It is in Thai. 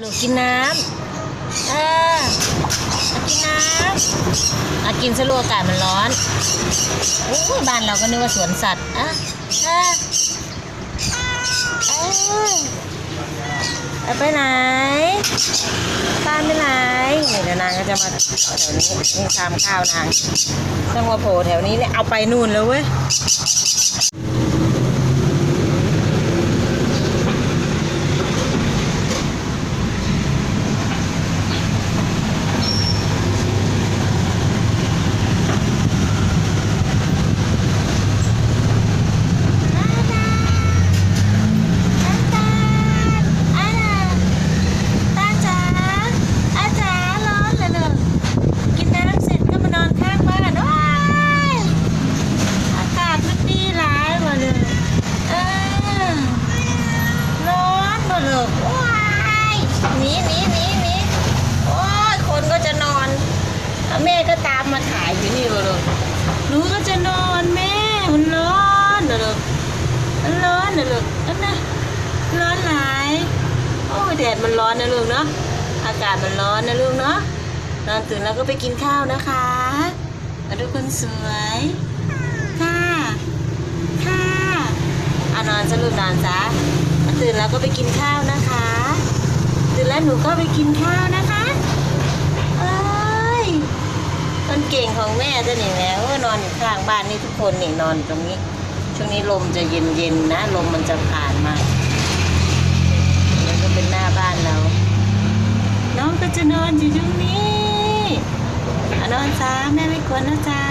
หลูกกินน้ำเออมากินน้ำมากินสะลวกอากาศมันร้อนโอ้ยบ้านเราก็นึกว่าสวนสัตว์อะอะเอ้ยเอาไปไหนบ้านไปไหนเดี๋ยวนางก็จะมาแถวนี้นี่ชามข้าวนางต้องมาโผล่แถวนี้เนี่ยเอาไปนู่นแล้วเว้ย ตาจ๋าอาจ๋าร้อนเลยเนอะกินน้ำเสร็จก็มานอนข้างบ้านว้ายอากาศมันดีหลายมาเลยเออร้อนมาเลยว้ายหนีหนีหนีหนีโอ้ยคนก็จะนอนแล้วแม่ก็ตามมาถ่ายอยู่นี่เลยหนูก็จะนอนแม่มันร้อนเลยมันร้อนเลยอั นนะ ร้อนหลายโอ้แดดมันร้อนนะลูกเนาะอากาศมันร้อนนะลูกเนาะนอนตื่นแล้วก็ไปกินข้าวนะคะมาดูคนสวยค่ะค่ะอะนอนซะลูกนอนซะตื่นแล้วก็ไปกินข้าวนะคะ ตื่นแล้วหนูก็ไปกินข้าวนะคะเอ้ยคนเก่งของแม่จะหนีแล้วนอนอยู่ข้างบ้านนี่ทุกคนนี่นอนตรงนี้ ช่วงนี้ลมจะเย็นๆนะ ลมมันจะผ่านมาแล้วก็เป็นหน้าบ้านเราน้องก็จะนอนอยู่ตรงนี้อนอนจ้าแม่ไม่กวนนะจ้า